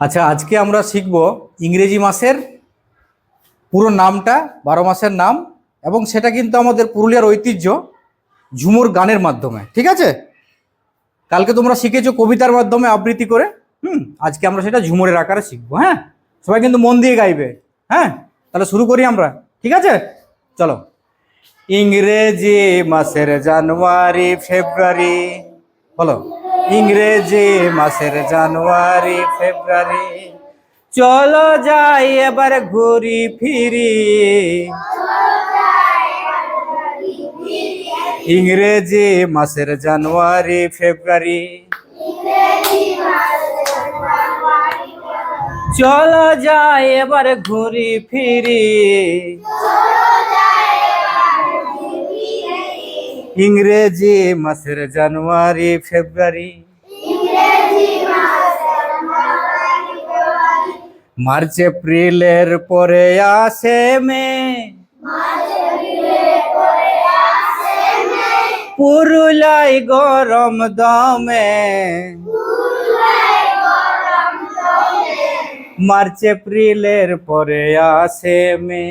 আচ্ছা আজকে আমরা শিখব ইংরেজি মাসের পুরো নামটা, বারো মাসের নাম, এবং সেটা কিন্তু আমাদের পুরুলিয়ার ঐতিহ্য, ঝুমুর গানের মাধ্যমে, ঠিক আছে? কালকে তোমরা শিখেছো কবিতার মাধ্যমে আবৃত্তি করে, হুম? আজকে আমরা সেটা ঝুমুরের আকারে শিখব হ্যাঁ? সবাই কিন্তু মন দিয়ে গাইবে হ্যাঁ? তাহলে শুরু করি আমরা, ঠিক আছে? চলো। ইংরেজি মাসের জানুয়ারি, ফেব্রুয়ারি, বলো। ইংরেজি মাসের জানুয়ারি, ফেব্রুয়ারি। চলো যাই এবার ঘুরি ফিরি। ইংরেজি মাসের জানুয়ারি, ফেব্রুয়ারি। চলো যাই এবার ঘুরি ফিরি। ইংরেজি মাসের জানুয়ারি ফেব্রুয়ারি। মার্চ এপ্রিলের পরে আসে মে। পুরুলাই গরম দমে। মার্চ এপ্রিলের পরে আসে মে।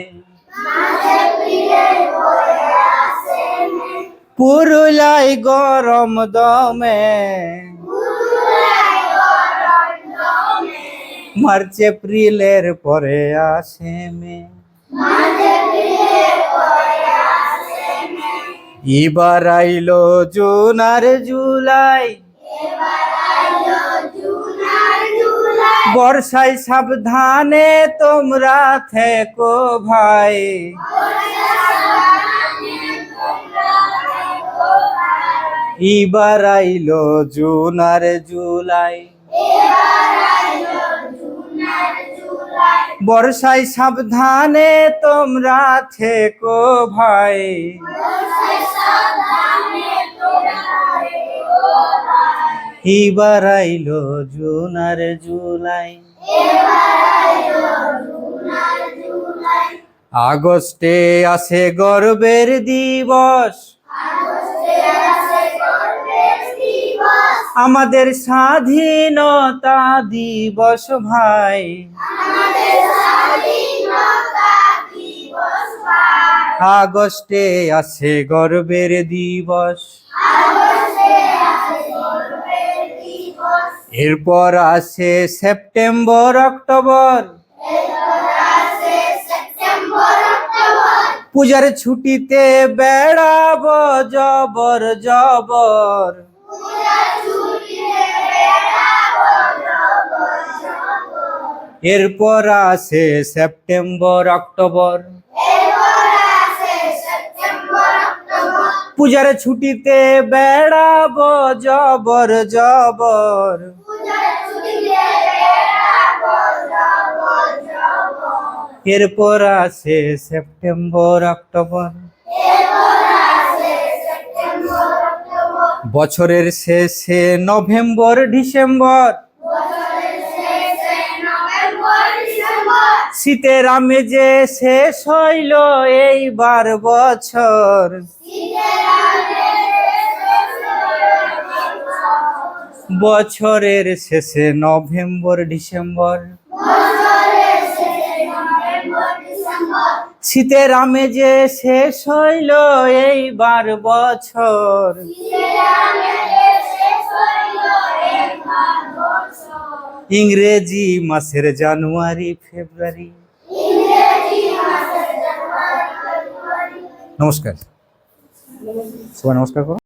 পুরুলাই গরম দমে। মার্চ, এপ্রিলের পরে আসে মে এবার আইলো জুন আর জুলাই। বর্ষায় সাবধানে তোমরা থেকো ভাই। এবার আইলো জুন আর জুলাই। বর্ষায় সাবধানে তোমরা থেকো ভাই। এবার আইলো জুন আর জুলাই। আগস্টে আসে গর্বের দিবস। আমাদের স্বাধীনতা দিবস ভাই। আগস্টে আসে গর্বের দিবস। এরপর আসে সেপ্টেম্বর, অক্টোবর। পূজার ছুটিতে বেড়াবো, জবর জবর। এরপর আসে সেপ্টেম্বর, অক্টোবর। পূজার ছুটিতে বেড়াব জবর জবর। এরপর আসে সেপ্টেম্বর, অক্টোবর। বছরের শেষে নভেম্বর, ডিসেম্বর। শীতের আমেজে শেষ হইল এইবার বছর। বছরের শেষে নভেম্বর, ডিসেম্বর। শীতের আমেজে শেষ হইল এইবার বছর। ইংরেজি মাসের জানুয়ারি ফেব্রুয়ারি। নমস্কার। সবাই নমস্কার করো।